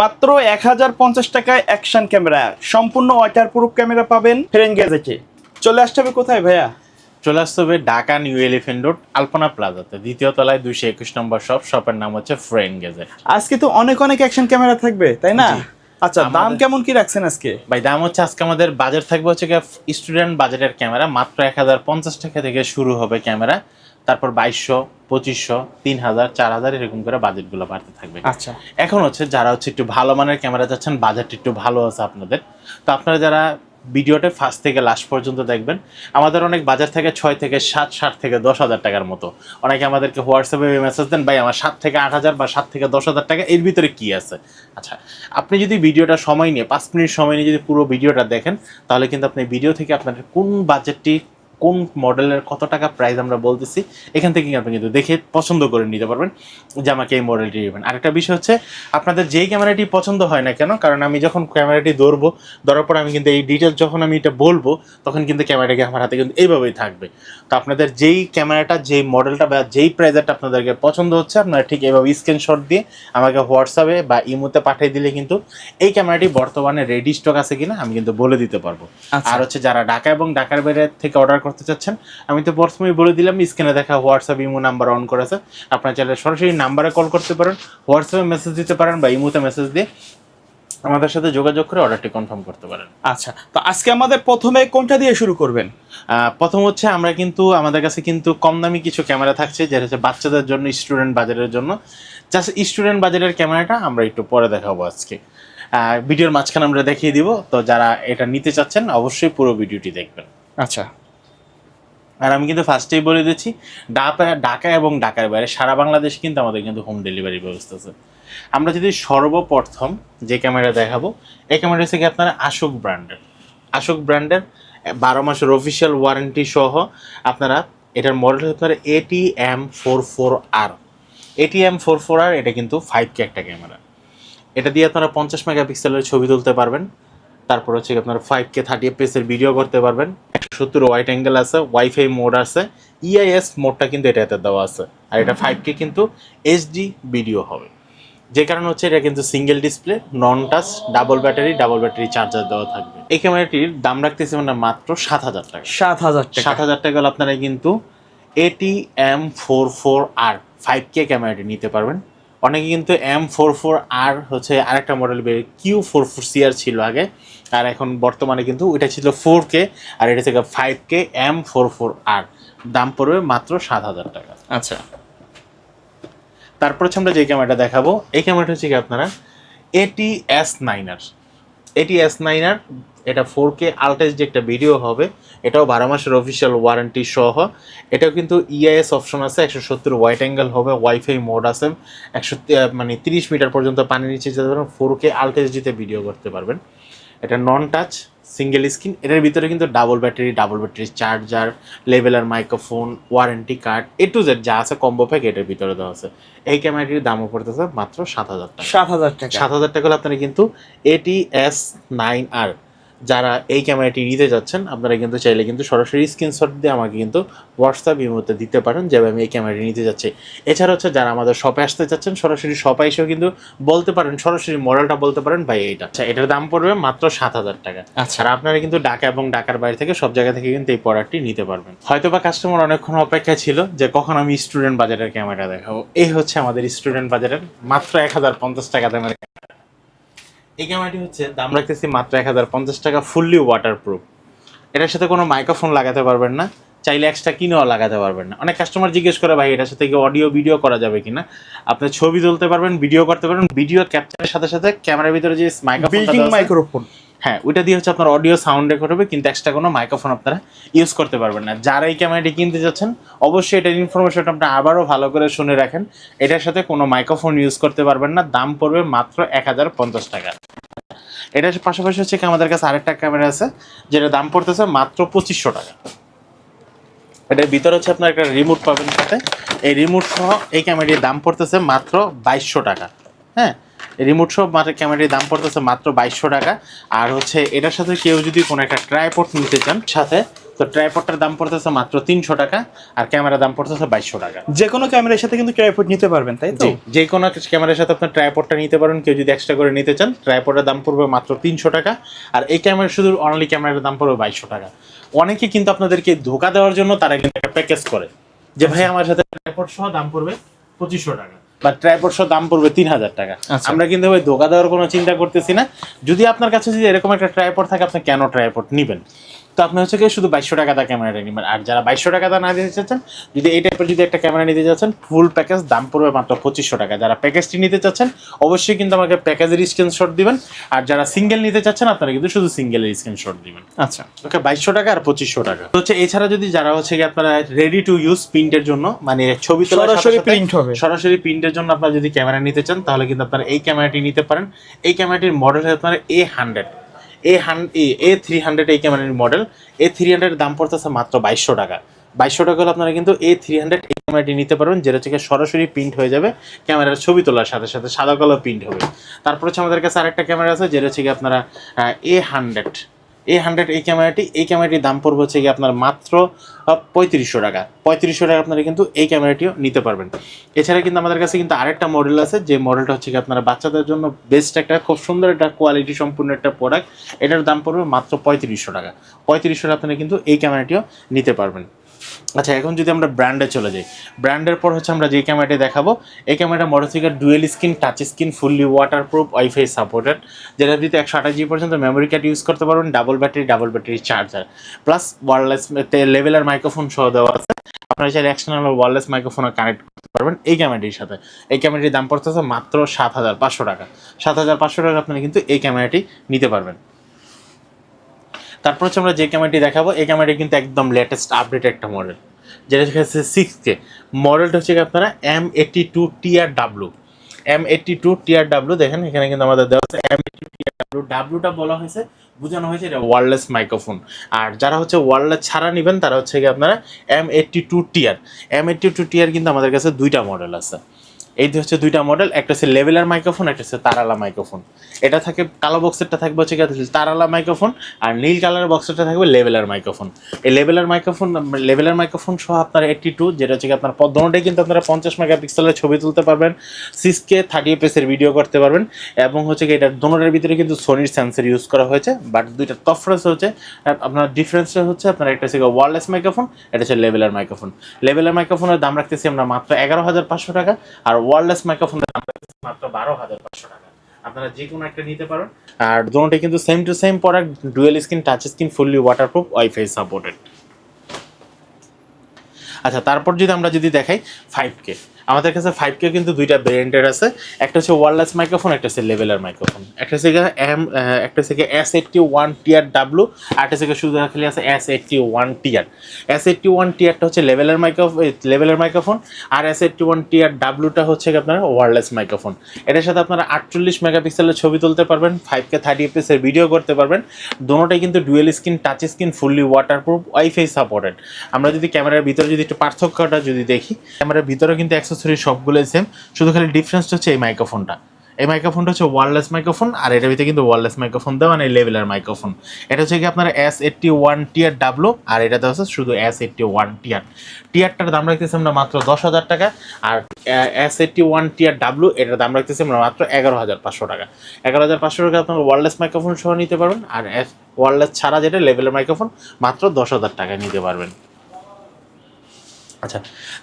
মাত্র এক হাজার পঞ্চাশ টাকায় অ্যাকশন ক্যামেরা সম্পূর্ণ ওয়াটার প্রুফ ক্যামেরা পাবেন ফ্রেন গ্যাজেটে চলে আসতে হবে কোথায় ভাইয়া? চলে আসতে হবে Dhaka new elephant road Alpana প্লাজাতে। দ্বিতীয় তলায় দুইশো একুশ নম্বর শপ শপের নাম হচ্ছে ফ্রেন্ড গেজেট আজকে তো অনেক অনেক অ্যাকশন ক্যামেরা থাকবে তাই না? আচ্ছা দাম কেমন কি রাখছেন আজকে? ভাই দাম হচ্ছে আজকে আমাদের বাজার থাকবে হচ্ছে স্টুডেন্ট বাজেটের ক্যামেরা মাত্র এক হাজার পঞ্চাশ টাকা থেকে শুরু হবে ক্যামেরা তারপর বাইশশো পঁচিশশো তিন হাজার চার হাজার এরকম করে বাজেটগুলো বাড়তে থাকবে। আচ্ছা। এখন হচ্ছে যারা হচ্ছে একটু ভালো মানের ক্যামেরা চাচ্ছেন বাজেটটা একটু ভালো আছে আপনাদের। তো আপনারা যারা ভিডিওটা ফার্স্ট থেকে লাস্ট পর্যন্ত দেখবেন আমাদের অনেক বাজার থেকে ছয় থেকে সাত ষাট থেকে দশ হাজার টাকার মতো। অনেকে আমাদেরকে হোয়াটসঅ্যাপে মেসেজ দেন ভাই আমার সাত থেকে আট হাজার বা সাত থেকে দশ হাজার টাকা এর ভিতরে কি আছে? আচ্ছা আপনি যদি ভিডিওটা সময় নিয়ে পাঁচ মিনিট সময় নিয়ে যদি পুরো ভিডিওটা দেখেন তাহলে কিন্তু আপনি ভিডিও থেকে আপনাদের কোন বাজেটটি কোন মডেলের কত টাকা প্রাইস আমরা বলতেছি এখান থেকে আপনি কিন্তু দেখে পছন্দ করে নিতে পারবেন যে আমাকে এই মডেলটি নেবেন আরেকটা বিষয় হচ্ছে আপনাদের যেই ক্যামেরাটি পছন্দ হয় না কেন কারণ আমি যখন ক্যামেরাটি ধরবো ধরার পর আমি কিন্তু এই ডিটেলস যখন আমি এটা বলব তখন কিন্তু ক্যামেরাটি আমার হাতে কিন্তু এইভাবেই থাকবে। তো আপনাদের যেই ক্যামেরাটা যেই মডেলটা বা যেই প্রাইজারটা আপনাদেরকে পছন্দ হচ্ছে আপনারা ঠিক এইভাবে স্ক্রিনশট দিয়ে আমাকে হোয়াটসঅ্যাপে বা ইমোতে পাঠিয়ে দিলে কিন্তু এই ক্যামেরাটি বর্তমানে রেডি স্টক আছে কিনা আমি কিন্তু বলে দিতে পারব। আচ্ছা। আর হচ্ছে যারা ঢাকা এবং ঢাকার বাইরে থেকে অর্ডার করতে চাচ্ছেন আমি তো প্রথমেই বলে দিলাম স্ক্রিনে দেখা হোয়াটসঅ্যাপ ইমো নাম্বার অন করেছে। আপনার চাইলে সরাসরি নাম্বারে কল করতে পারেন হোয়াটসঅ্যাপে মেসেজ দিতে পারেন বা ইমোতে মেসেজ দিয়ে আমাদের সাথে যোগাযোগ করে অর্ডারটি কনফার্ম করতে পারেন। আচ্ছা তো আজকে আমাদের প্রথমে কোনটা দিয়ে শুরু করবেন? প্রথম হচ্ছে আমরা কিন্তু আমাদের কাছে কিন্তু কম দামি কিছু ক্যামেরা থাকছে যেটা হচ্ছে বাচ্চাদের জন্য স্টুডেন্ট বাজারের জন্য। জাস্ট স্টুডেন্ট বাজারের ক্যামেরাটা আমরা একটু পরে দেখাবো আজকে। ভিডিওর মাঝখানে আমরা দেখিয়ে দিব তো যারা এটা নিতে চাচ্ছেন অবশ্যই পুরো ভিডিওটি দেখবেন। আচ্ছা। আর আমি কিন্তু ফার্স্টেই বলে দিচ্ছি, ঢাকা ঢাকা এবং ঢাকার বাইরে সারা বাংলাদেশ কিন্তু আমাদের কিন্তু হোম ডেলিভারি ব্যবস্থা আছে। আমরা যদি সর্বপ্রথম যে ক্যামেরা দেখাবো, এই ক্যামেরা হচ্ছে কি আপনারা আশোক ব্র্যান্ডের আশোক ব্র্যান্ডের বারো মাসের অফিসিয়াল ওয়ারেন্টি সহ আপনারা এটার মডেল হতে পারে এটি এম ফোর ফোর আর এটি এম ফোর ফোর আর এটা কিন্তু ফাইভ কে একটা ক্যামেরা এটা দিয়ে আপনারা পঞ্চাশ মেগাপিক্সেলের ছবি তুলতে পারবেন। তারপর হচ্ছে আপনারা ফাইভ কে থার্টি এফপিএসের ভিডিও করতে পারবেন। সত্তর ওয়াইট অ্যাঙ্গেল আছে ওয়াইফাই মোড আছে ইআইএস মোডটা কিন্তু এটা এটাতে দেওয়া আছে। আর এটা ফাইভ কে কিন্তু এইচডি ভিডিও হবে। যে কারণে হচ্ছে এটা কিন্তু single display non touch double battery double battery charger দেওয়া থাকবে। এই ক্যামেরাটির দাম রাখতেছি আমরা মাত্র সাত হাজার টাকা। সাত হাজার সাত হাজার টাকা হলে আপনারা কিন্তু এটি M four four R five K ক্যামেরাটি নিতে পারবেন। অনেকে কিন্তু এম ফোর ফোর আর হচ্ছে আরেকটা মডেল বের কিউ ফোর ফোর সিআর ছিল আগে। আর এখন বর্তমানে কিন্তু ওইটা ছিল ফোর কে আর এটা থেকে five K M four four R দাম পড়বে মাত্র সাত হাজার টাকা। আচ্ছা। তারপর হচ্ছে আমরা যে ক্যামেরাটা দেখাবো এই ক্যামেরাটা হচ্ছে কি আপনারা? এটি এস নাইনার এটি এস নাইনার এটা ফোর কে আলটেজ যে একটা ভিডিও হবে, এটাও বারো মাসের অফিসিয়াল ওয়ারেন্টি সহ। এটাও কিন্তু ইআইএস অপশন আছে, একশো সত্তর ওয়াইট অ্যাঙ্গেল হবে ওয়াইফাই মোড আছে, একশো মানে তিরিশ মিটার পর্যন্ত পানি নিচে যেতে পারবেন ফোর কে আলটেজ দিতে ভিডিও করতে পারবেন। এটা নন টাচ সিঙ্গেল স্ক্রিন এটার ভিতরে কিন্তু double battery double battery charger lavalier microphone warranty card A to Z যা আছে কম্বো প্যাক এটার ভিতরে দেওয়া আছে। এই ক্যামেরাটির দামও পড়তেছে মাত্র সাত হাজার টাকা। সাত হাজার টাকা। সাত হাজার টাকা হলে আপনারা কিন্তু এটি এস নাইন আর যারা এই ক্যামেরাটি নিতে যাচ্ছেন আপনারা কিন্তু চাইলে কিন্তু সরাসরি স্ক্রিনশট দিয়ে আমাকে কিন্তু হোয়াটসঅ্যাপ ইমোতে দিতে পারেন যে আমি এই ক্যামেরাটি নিতে যাচ্ছি। এছাড়া হচ্ছে যারা আমাদের শপে আসতে চাচ্ছেন সরাসরি শপে এসেও কিন্তু বলতে পারেন সরাসরি মডেলটা বলতে পারেন ভাই এইটা। আচ্ছা এটার দাম পড়বে মাত্র সাত হাজার টাকা। আচ্ছা। আর আপনারা কিন্তু ঢাকা এবং ঢাকার বাইরে থেকে সব জায়গা থেকে কিন্তু এই প্রোডাক্টটি নিতে পারবেন। হয়তো বা কাস্টমার অনেকক্ষণ অপেক্ষা ছিল যে কখন আমি স্টুডেন্ট বাজারের ক্যামেরা দেখাবো। এই হচ্ছে আমাদের স্টুডেন্ট বাজারের মাত্র এক হাজার পঞ্চাশ টাকা দামের ক্যামেরা এই ক্যামেরাটি হচ্ছে দাম রাখতেছি মাত্র এক হাজার পঞ্চাশ টাকা ফুললি ওয়াটার প্রুফ এটার সাথে কোনো মাইক্রোফোন লাগাতে পারবেন না চাইলে এক্সট্রা কিনেও লাগাতে পারবেন না। অনেক কাস্টমার জিজ্ঞেস করে ভাই এটার সাথে কি অডিও ভিডিও করা যাবে কিনা? আপনি ছবি তুলতে পারবেন ভিডিও করতে পারবেন ভিডিও ক্যাপচারের সাথে সাথে ক্যামেরার ভিতরে যে মাইক্রোফোন মাইক্রোফোন হ্যাঁ ওইটা দিয়ে হচ্ছে আপনার অডিও সাউন্ড রেকর্ড হবে, কিন্তু এক্সট্রা কোনো মাইক্রোফোন আপনারা ইউজ করতে পারবেন না। যারা এই ক্যামেরাটি কিনতে যাচ্ছেন, অবশ্যই এটার ইনফরমেশনটা আপনি আবারও ভালো করে শুনে রাখেন। এটার সাথে কোনো মাইক্রোফোন ইউজ করতে পারবেন না, দাম পড়বে মাত্র এক হাজার পঞ্চাশ টাকা। এটার পাশাপাশি হচ্ছে আমাদের কাছে আরেকটা ক্যামেরা আছে যেটা দাম পড়তেছে মাত্র পঁচিশশো টাকা। এটার ভিতরে হচ্ছে আপনার একটা রিমোট পাবেন সাথে। এই রিমোট সহ এই ক্যামেরাটির দাম পড়তেছে মাত্র বাইশশো টাকা। হ্যাঁ রিমোট সহ মাত্র ক্যামেরাটির দাম পড়তেছে মাত্র বাইশশো টাকা। আর হচ্ছে এটার সাথে কেউ যদি কোনো একটা ট্রাইপড নিতে চান সাথে তো ট্রাইপডটার দাম পড়তেছে মাত্র তিনশো টাকা আর ক্যামেরার দাম পড়তেছে বাইশশো টাকা। যে কোনো ক্যামেরার সাথে কিন্তু ট্রাইপড নিতে পারবেন তাই তো? যে কোনো ক্যামেরার সাথে আপনার ট্রাইপডটা নিতে পারেন কেউ যদি এক্সট্রা করে নিতে চান ট্রাইপডের দাম পড়বে মাত্র তিনশো টাকা আর এই ক্যামেরা শুধু অনলি ক্যামেরার দাম পড়বে বাইশশো টাকা। অনেকে কিন্তু আপনাদেরকে ধোকা দেওয়ার জন্য তারা কিন্তু একটা প্যাকেজ করে যে ভাই আমার সাথে ট্রাইপড সহ দাম পড়বে পঁচিশশো টাকা। বা ট্রাইপড সহ দাম পড়বে তিন হাজার টাকা। আচ্ছা। আমরা কিন্তু ওই ধোকা দেওয়ার কোনো চিন্তা করতেছি না। যদি আপনার কাছে যদি এরকম একটা ট্রাইপড থাকে আপনি কেন ট্রাইপড নেবেন? তো আপনি হচ্ছে কি শুধু বাইশশো টাকা দা ক্যামেরাটা নেবেন আর যারা বাইশশো টাকা দা না দিতে চাচ্ছেন যদি এই টাইপের যদি একটা ক্যামেরা নিতে চাচ্ছেন ফুল প্যাকেজ দাম পড়বে মাত্র পঁচিশশো টাকা। যারা প্যাকেজটি নিতে চাচ্ছেন অবশ্যই কিন্তু আমাকে প্যাকেজের স্ক্রিনশট দিবেন। আর যারা সিঙ্গেল নিতে চাচ্ছেন আপনারা কিন্তু শুধু সিঙ্গেলের স্ক্রিনশট দিবেন। আচ্ছা। ওকে বাইশশো টাকা আর পঁচিশশো টাকা। তো হচ্ছে এছাড়া যদি যারা হচ্ছে কি আপনারা রেডি টু ইউজ প্রিন্টের জন্য মানে ছবি তোলার সরাসরি প্রিন্ট হবে। সরাসরি প্রিন্টের জন্য আপনারা যদি ক্যামেরা নিতে চান তাহলে কিন্তু আপনারা এই ক্যামেরাটি নিতে পারেন। এই ক্যামেরাটির মডেল আপনার A hundred A A three hundred এই ক্যামেরার মডেল এ থ্রি হান্ড্রেড দাম পড়তেছে মাত্র বাইশশো টাকা। বাইশশো টাকা হলে আপনারা কিন্তু এ থ্রি হান্ড্রেড এই ক্যামেরাটি নিতে পারবেন, যেটা থেকে সরাসরি প্রিন্ট হয়ে যাবে, ক্যামেরার ছবি তোলার সাথে সাথে সাদা কালো প্রিন্ট হবে। তারপর হচ্ছে আমাদের কাছে আরেকটা ক্যামেরা আছে, যেটা হচ্ছে আপনারা এ হান্ড্রেড এ হান্ড্রেড এই ক্যামেরাটি, এই ক্যামেরাটির দাম পড়বে হচ্ছে গিয়ে আপনার মাত্র পঁয়ত্রিশশো টাকা। পঁয়ত্রিশশো টাকা আপনারা কিন্তু এই ক্যামেরাটিও নিতে পারবেন। এছাড়া কিন্তু আমাদের কাছে কিন্তু আরেকটা মডেল আছে, যে মডেলটা হচ্ছে কি আপনারা বাচ্চাদের জন্য বেস্ট একটা, খুব সুন্দর একটা কোয়ালিটি সম্পূর্ণ একটা প্রোডাক্ট এটার দাম পড়বে মাত্র পঁয়ত্রিশশো টাকা। পঁয়ত্রিশশো টাকা আপনারা কিন্তু এই ক্যামেরাটিও নিতে পারবেন। আচ্ছা এখন যদি আমরা ব্র্যান্ডে চলে যাই ব্র্যান্ডের পর হচ্ছে আমরা যে ক্যামেরাটি দেখাবো, এই ক্যামেরাটা motorcycle dual screen touch screen fully waterproof WiFi supported যেটা দিতে একশো আঠাশ জি পর্যন্ত মেমোরি কার্ড ইউজ করতে পারবেন double battery double battery charger plus wireless লেভেলের মাইক্রোফোন সহ দেওয়া আছে। আপনারা চাইলে এক্সটার্নাল ওয়ারলেস মাইক্রোফোনও কানেক্ট করতে পারবেন এই ক্যামেরাটির সাথে। এই ক্যামেরাটির দাম পড়তেছে মাত্র সাত হাজার পাঁচশো টাকা। সাত হাজার পাঁচশো টাকা আপনারা কিন্তু এই ক্যামেরাটি নিতে পারবেন। তারপর হচ্ছে আমরা যে ক্যামেরাটি দেখাবো, এই ক্যামেরাটি কিন্তু একদম লেটেস্ট আপডেট একটা মডেল যেটা হচ্ছে সিক্স কে মডেলটা হচ্ছে আপনারা M eighty two TR W M eighty two TR W দেখেন, এখানে কিন্তু আমাদের দেওয়া আছে এম এইটটি টিআর ডাব্লু ডাব্লুটা বলা হয়েছে, বোঝানো হয়েছে এটা ওয়ারলেস মাইক্রোফোন আর যারা হচ্ছে ওয়ারলেস ছাড়া নেবেন, তারা হচ্ছে কি আপনারা M eighty two TR M eighty two TR কিন্তু আমাদের কাছে দুইটা মডেল আছে। এই হচ্ছে দুইটা মডেল একটা হচ্ছে লেভেলার মাইক্রোফোন একটা হচ্ছে তারালা মাইক্রোফোন এটা থাকে, কালো বক্সেরটা থাকবে হচ্ছে তারালা মাইক্রোফোন আর নীল কালারের বক্সেরটা থাকবে লেভেলার মাইক্রোফোন এই লেভেলার মাইক্রোফোন লেভেলার মাইক্রোফোন সহ আপনার এইটটি টু যেটা হচ্ছে আপনার দোনোটাই কিন্তু আপনারা পঞ্চাশ মেগাপিক্সেলের ছবি তুলতে পারবেন। সিক্সকে থার্টি এফএসের ভিডিও করতে পারবেন। এবং হচ্ছে কি এটার দোনোটার ভিতরে কিন্তু সোনির সেন্সার ইউজ করা হয়েছে। বাট দুইটা তফারেন্স হচ্ছে আপনার ডিফারেন্সটা হচ্ছে আপনার একটা হচ্ছে ওয়ারলেস মাইক্রোফোন এটা হচ্ছে লেভেলার মাইক্রোফোন লেভেলার মাইক্রোফোনের দাম রাখতেছি আমরা মাত্র এগারো হাজার পাঁচশো টাকা, আর ওয়ারলেস মাইক্রোফোনের মাত্র বারো হাজার পাঁচশো টাকা। আপনারা যে কোনো একটা নিতে পারেন। আর দুটোটাই কিন্তু same to same product dual screen touch screen fully waterproof WiFi supported আচ্ছা তারপর যদি আমরা যদি দেখাই ফাইভ কে আমাদের কাছে ফাইভ কে কিন্তু দুইটা ভেরিয়েন্টের আছে। একটা হচ্ছে ওয়ারলেস মাইক্রোফোন একটা হচ্ছে লেভেলার মাইক্রোফোন একটা হচ্ছে এম একটা হচ্ছে S eighty one TR W আর একটা হচ্ছে শুধু খালি আছে S eighty one TR S eighty one টিয়ারটা হচ্ছে লেভেলার মাইক্রোফোন লেভেলার মাইক্রোফোন আর এস এইটটি ওয়ান টিয়ার ডাব্লুটা হচ্ছে আপনার ওয়ারলেস মাইক্রোফোন এটার সাথে আপনারা আটচল্লিশ মেগাপিক্সেলের ছবি তুলতে পারবেন ফাইভ কে থার্টি এফএসের ভিডিও করতে পারবেন। দোনোটাই কিন্তু dual screen touch screen fully waterproof WiFi supported আমরা যদি ক্যামেরার ভিতরে যদি একটু পার্থক্যটা যদি দেখি ক্যামেরার ভিতরে কিন্তু অ্যাক্সেসরি সবগুলোই সেম শুধু খালি ডিফারেন্সটা হচ্ছে এই মাইক্রোফোনটা এই মাইক্রোফোনটা হচ্ছে ওয়ারলেস মাইক্রোফোন আর এটার ভিতরে কিন্তু ওয়ারলেস মাইক্রোফোন দেওয়া মানে লেভেলার মাইক্রোফোন এটা হচ্ছে কি আপনার S eighty one TR W আর এটাতে হচ্ছে শুধু এস এইটটি ওয়ান টিয়ার টিয়ারটার দাম রাখতেছি আমরা মাত্র দশ হাজার টাকা, আর S eighty one TR W এটার দাম রাখতেছি আমরা মাত্র এগারো হাজার পাঁচশো টাকা। এগারো হাজার পাঁচশো টাকা আপনার ওয়ারলেস মাইক্রোফোন সহ নিতে পারবেন, আর ওয়ারলেস ছাড়া যেটা লেভেলের মাইক্রোফোন মাত্র দশ হাজার টাকা নিতে পারবেন। আচ্ছা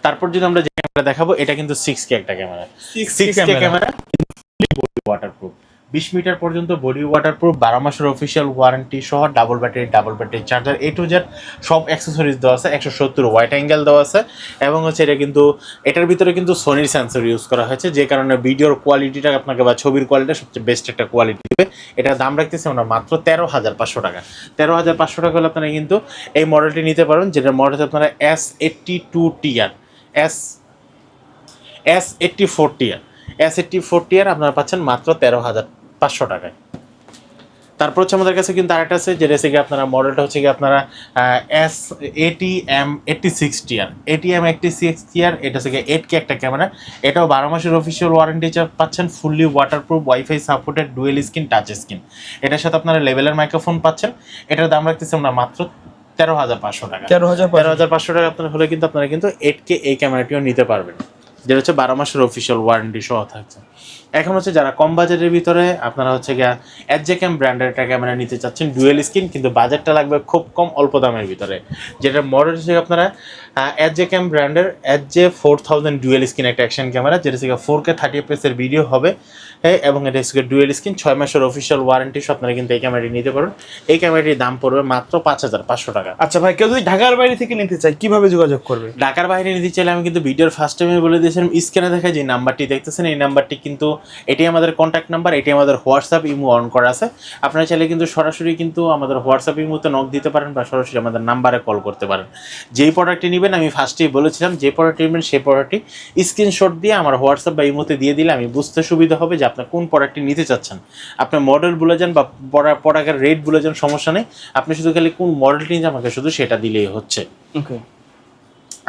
তারপর যদি আমরা যে ক্যামেরা দেখাবো এটা কিন্তু সিক্স কে একটা camera. Six K camera. Waterproof বিশ মিটার পর্যন্ত বডি ওয়াটারপ্রুফ বারো মাসের অফিসিয়াল ওয়ারেন্টি সহ double battery double battery charger A to Z সব অ্যাক্সেসরিজ দেওয়া আছে, একশো সত্তর হোয়াইট অ্যাঙ্গেল দেওয়া আছে, এবং হচ্ছে এটা কিন্তু, এটার ভিতরে কিন্তু সোনির সেন্সর ইউজ করা হয়েছে, যে কারণে ভিডিওর কোয়ালিটিটা আপনাকে বা ছবির কোয়ালিটি সবচেয়ে বেস্ট একটা কোয়ালিটি দেবে। এটার দাম রাখতেছি আমরা মাত্র তেরো হাজার পাঁচশো টাকা। তেরো হাজার পাঁচশো টাকা হলে আপনারা কিন্তু এই মডেলটি নিতে পারেন যেটার মডেল হচ্ছে আপনারা S eighty two TR S S eighty four TR S eighty four TR আপনারা পাচ্ছেন মাত্র তেরো হাজার পাঁচশো টাকায়। তারপর হচ্ছে আমাদের কাছে কিন্তু আরেকটা আছে যেটা হচ্ছে কি আপনারা মডেলটা হচ্ছে কি আপনারা S AT M eighty six TR ATM eighty six TR এটা হচ্ছে কি এইট কে একটা ক্যামেরা এটাও বারো মাসের অফিসিয়াল ওয়ারেন্টি পাচ্ছেন fully waterproof WiFi supported dual screen touch screen এটার সাথে আপনারা লেভেলের মাইক্রোফোন পাচ্ছেন। এটার দাম রাখতেছি আমরা মাত্র তেরো হাজার পাঁচশো টাকা। তেরো হাজার তেরো হাজার পাঁচশো টাকা আপনার হলে কিন্তু আপনারা কিন্তু এইট কে এই ক্যামেরাটিও নিতে পারবেন। যেটা হচ্ছে বারো মাসের অফিসিয়াল ওয়ারেন্টি সহ থাকছে। এখন হচ্ছে যারা কম বাজেটের ভিতরে, আপনারা হচ্ছে গিয়া ক্যাম ব্র্যান্ডের একটা ক্যামেরা নিতে চাচ্ছেন ডুয়েল স্ক্রিন কিন্তু বাজেটটা লাগবে খুব কম, অল্প দামের ভিতরে। যেটা মডেল হচ্ছে আপনারা ক্যাম ব্র্যান্ডের J four thousand dual screen একটা অ্যাকশন ক্যামেরা যেটা হচ্ছে ফোর কে থার্টি এর ভিডিও হবে। এবং এটা হচ্ছে ডুয়েল স্ক্রিন ছয় মাসের অফিসিয়াল ওয়ারেন্টি সহ আপনারা কিন্তু এই ক্যামেরাটি নিতে পারেন এই ক্যামেরাটির দাম পড়বে মাত্র পাঁচ হাজার পাঁচশো টাকা। আচ্ছা ভাই কেউ যদি ঢাকার বাইরে থেকে নিতে চায় কীভাবে যোগাযোগ করবে? ঢাকার বাইরে নিতে চাইলে আমি কিন্তু ভিডিওর ফার্স্ট টাইমে বলে দিয়েছিলাম স্ক্রিনে দেখা যে নাম্বারটি দেখতেছেন এই নাম্বারটি কিন্তু এটি আমাদের কন্ট্যাক্ট নাম্বার এটি আমাদের হোয়াটসঅ্যাপ ইমো অন করা আছে। আপনারা চাইলে কিন্তু সরাসরি কিন্তু আমাদের হোয়াটসঅ্যাপ ইমোতে নক দিতে পারেন বা সরাসরি আমাদের নাম্বারে কল করতে পারেন। যেই প্রোডাক্টটি নেবেন আমি ফার্স্টেই বলেছিলাম যে প্রোডাক্টটি নেবেন সেই প্রোডাক্টটি স্ক্রিনশট দিয়ে আমার হোয়াটসঅ্যাপ বা ইমোতে দিয়ে দিলে আমি বুঝতে সুবিধা হবে যে আপনার কোন প্রোডাক্টটি নিতে চাচ্ছেন? আপনার মডেল বলে যান বা প্রোডাক্টের রেট বলে যান সমস্যা নেই। আপনি শুধু খালি কোন মডেলটি আমাকে শুধু সেটা দিলেই হচ্ছে। ওকে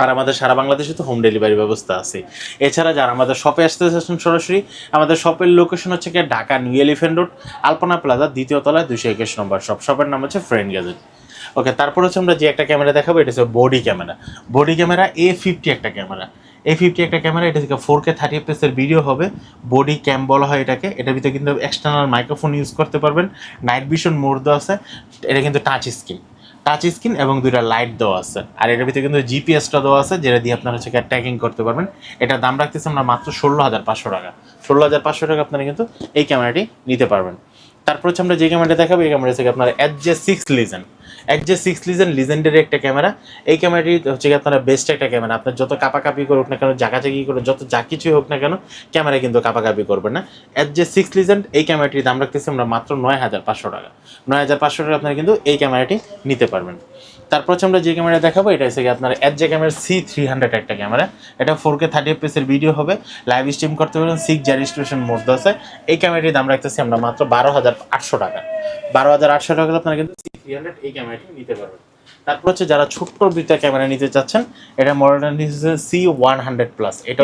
আর আমাদের সারা বাংলাদেশে তো হোম ডেলিভারি ব্যবস্থা আছে। এছাড়া যারা আমাদের শপে আসতে চাচ্ছেন সরাসরি আমাদের শপের লোকেশন হচ্ছে কি Dhaka new elephant road Alpana plaza দ্বিতীয় তলায় দুশো একুশ নম্বর শপ শপের নাম হচ্ছে ফ্রেন্ড গ্যাজেট ওকে তারপর হচ্ছে আমরা যে একটা ক্যামেরা দেখাবো এটা হচ্ছে body camera body camera A fifty একটা ক্যামেরা এ ফিফটি একটা ক্যামেরা এটা থেকে ফোর কে থার্টি এর ভিডিও হবে। বডি ক্যাম বলা হয় এটাকে। এটার ভিতরে কিন্তু এক্সটার্নাল মাইক্রোফোন ইউজ করতে পারবেন। নাইট ভিশন মোড দেওয়া আছে। এটা কিন্তু টাচ স্ক্রিন টাচ স্ক্রিন এবং দুইটা লাইট দেওয়া আছে। আর এটার ভিতরে কিন্তু জিপিএসটা দেওয়া আছে, যেটা দিয়ে আপনারা হচ্ছে ট্র্যাকিং করতে পারবেন। এটার দাম রাখতেছি আমরা মাত্র ষোলো হাজার পাঁচশো টাকা। ষোলো হাজার পাঁচশো টাকা আপনারা কিন্তু এই ক্যামেরাটি নিতে পারবেন। তারপর হচ্ছে আমরা যে ক্যামেরাটা দেখাবো, এই ক্যামেরা থেকে আপনার H J six legend H J six legend লিজেন্ডের একটা ক্যামেরা এই ক্যামেরাটি হচ্ছে কি আপনারা বেস্ট একটা ক্যামেরা আপনার যত কাপাকাপি করুক না কেন, জাকাজাকি করুক যত যা কিছুই হোক না কেন ক্যামেরা কিন্তু কাপাকাপি করবে না। এক যে সিক্স লিজেন্ড এই ক্যামেরাটির দাম রাখতেছি আমরা মাত্র নয় হাজার পাঁচশো টাকা। নয় হাজার পাঁচশো টাকা আপনারা কিন্তু এই ক্যামেরাটি নিতে পারবেন। তারপর হচ্ছে আমরা যে ক্যামেরা দেখাবো এটা হচ্ছে আপনার H J camera C three hundred একটা ক্যামেরা এটা ফোর কে থার্টি এর ভিডিও হবে। লাইভ স্ট্রিম করতে পারবেন সিক্স রেজিস্ট্রেশন মোড আছে এই ক্যামেরাটির দাম রাখতেছি আমরা মাত্র বারো হাজার আটশো টাকা। বারো হাজার আটশো টাকা আপনারা কিন্তু সি থ্রি হান্ড্রেড এই ক্যামেরাটি নিতে পারবেন। তারপর হচ্ছে যারা ছোট্ট দুইটা ক্যামেরা নিতে চাচ্ছেন এটা হচ্ছে সি ওয়ান হান্ড্রেড প্লাস এটা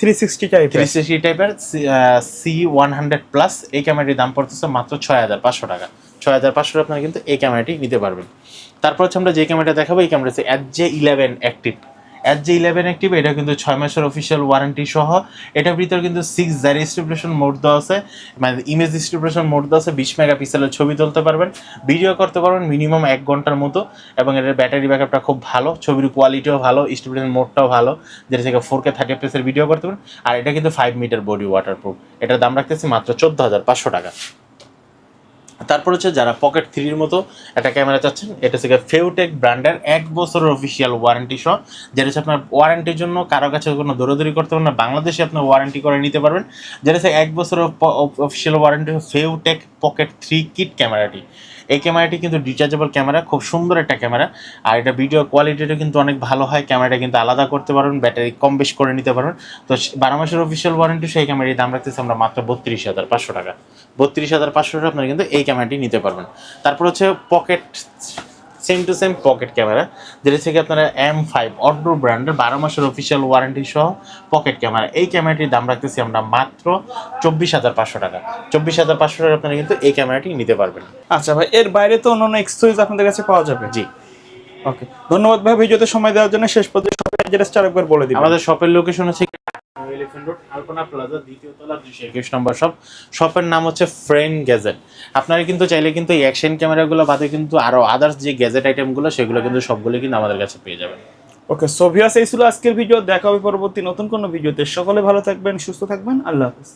three sixty type three sixty টাইপের সি ওয়ান হান্ড্রেড প্লাস এই ক্যামেরাটির দাম পড়তেছে মাত্র ছয় হাজার পাঁচশো টাকা। ছয় হাজার পাঁচশো আপনারা কিন্তু এই ক্যামেরাটি নিতে পারবেন। তারপর হচ্ছে আমরা যে ক্যামেরাটা দেখাবো, এই ক্যামেরা হচ্ছে J eleven active H J eleven active এটা কিন্তু ছয় মাসের অফিসিয়াল ওয়ারেন্টি সহ। এটার ভিতরে কিন্তু সিক্স জারি স্টিপুলেশন মোড দেওয়া আছে। মানে ইমেজ স্টিপুলেশন মোড দেওয়া আছে, বিশ মেগা পিক্সেলের ছবি তুলতে পারবেন। ভিডিও করতে পারবেন মিনিমাম এক ঘণ্টার মতো। এবং এটার ব্যাটারি ব্যাকআপটা খুব ভালো, ছবির কোয়ালিটিও ভালো স্টিপুলেশন মোডটাও ভালো। যেটা থেকে ফোর কে থার্টি এর ভিডিও করতে পারেন আর এটা কিন্তু ফাইভ মিটার বডি ওয়াটারপ্রুফ এটার দাম রাখতেছি মাত্র চোদ্দ হাজার পাঁচশো টাকা। তারপর হচ্ছে যারা পকেট থ্রির মতো একটা ক্যামেরা চাচ্ছেন, এটা হচ্ছে ফেউটেক ব্র্যান্ডের এক বছরের অফিসিয়াল ওয়ারেন্টি সহ, যেটা হচ্ছে আপনার ওয়ারেন্টির জন্য কারও কাছে কোনো দৌড়াদৌড়ি করতে পারবেন না, বাংলাদেশে আপনার ওয়ারেন্টি করে নিতে পারবেন। যেটা হচ্ছে এক বছরের official warranty Feiyutech pocket three kit ক্যামেরাটি। এই ক্যামেরাটি কিন্তু ডিচার্জেবল ক্যামেরা, খুব সুন্দর একটা ক্যামেরা। আর এটা ভিডিও কোয়ালিটিটা কিন্তু অনেক ভালো হয়, ক্যামেরাটা কিন্তু আলাদা করতে পারবেন, ব্যাটারি কম বেশ করে নিতে পারবেন। তো বারো মাসের অফিসিয়াল ওয়ারেন্টি সেই ক্যামেরাটির দাম রাখতেছি আমরা মাত্র বত্রিশ হাজার পাঁচশো টাকা। বত্রিশ হাজার পাঁচশো টাকা আপনারা কিন্তু এই ক্যামেরাটি নিতে পারবেন। তারপর হচ্ছে pocket same to same pocket camera যেটা থেকে আপনারা এম ফাইভ অড্রো ব্র্যান্ডের বারো মাসের অফিসিয়াল ওয়ারেন্টি সহ পকেট ক্যামেরা। এই ক্যামেরাটির দাম রাখতেছি আমরা মাত্র চব্বিশ হাজার পাঁচশো টাকা। চব্বিশ হাজার পাঁচশো টাকা আপনারা কিন্তু এই ক্যামেরাটি নিতে পারবেন। আচ্ছা ভাই এর বাইরে তো অন্যান্য এক্সেসরিজ আপনাদের কাছে পাওয়া যাবে? জি। ওকে ধন্যবাদ ভাই ভিডিওতে সময় দেওয়ার জন্য শেষ পর্যন্ত অ্যাড্রেসটা আরেকবার বলে দিবেন। আমাদের শপের লোকেশন হচ্ছে এলিফেন্ট রোড আলপনা প্লাজা দ্বিতীয় তলা, দুইশো একুশ নম্বর শপ শপের নাম হচ্ছে ফ্রেন্ড গ্যাজেট আপনারা কিন্তু চাইলে কিন্তু এই অ্যাকশন ক্যামেরাগুলো বাদে কিন্তু আরও আদার্স যে গ্যাজেট আইটেমগুলো সেগুলো কিন্তু সবগুলো কিন্তু আমাদের কাছে পেয়ে যাবেন। ওকে সোভিয়াস এই ছিল আজকের ভিডিও দেখা হবে পরবর্তী নতুন কোনো ভিডিওতে সকলে ভালো থাকবেন, সুস্থ থাকবেন। আল্লাহ হাফেজ।